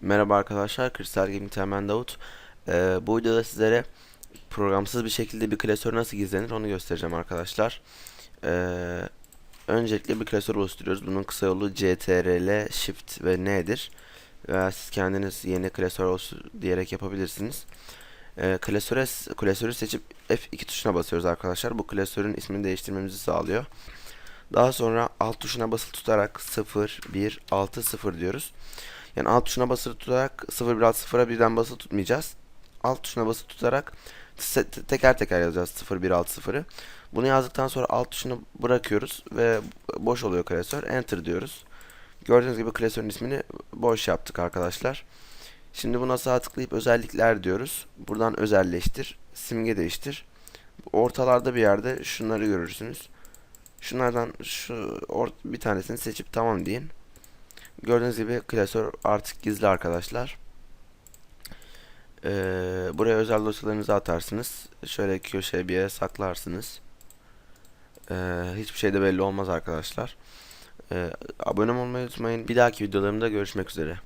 Merhaba arkadaşlar, Kristal Gaming Temen Davut. Ee, bu videoda sizlere programsız bir şekilde bir klasör nasıl gizlenir onu göstereceğim arkadaşlar. Ee, öncelikle bir klasör oluşturuyoruz. Bunun kısa yolu CTRL, Shift ve N'dir. Veya siz kendiniz yeni klasör olsun diyerek yapabilirsiniz. Ee, klasöre, klasörü seçip F2 tuşuna basıyoruz arkadaşlar. Bu klasörün ismini değiştirmemizi sağlıyor. Daha sonra alt tuşuna basılı tutarak 0, 1, 6, 0 diyoruz. Yani alt tuşuna basılı tutarak 0 1 6 0'a birden basılı tutmayacağız. Alt tuşuna basılı tutarak te- te- teker teker yazacağız 0 1 6 0'ı. Bunu yazdıktan sonra alt tuşunu bırakıyoruz ve boş oluyor klasör. Enter diyoruz. Gördüğünüz gibi klasörün ismini boş yaptık arkadaşlar. Şimdi buna sağ tıklayıp özellikler diyoruz. Buradan özelleştir, simge değiştir. Ortalarda bir yerde şunları görürsünüz. Şunlardan şu bir tanesini seçip tamam deyin. Gördüğünüz gibi klasör artık gizli arkadaşlar. Ee, buraya özel dosyalarınızı atarsınız. Şöyle köşeye bir yere saklarsınız. Ee, hiçbir şey de belli olmaz arkadaşlar. Ee, abone olmayı unutmayın. Bir dahaki videolarımda görüşmek üzere.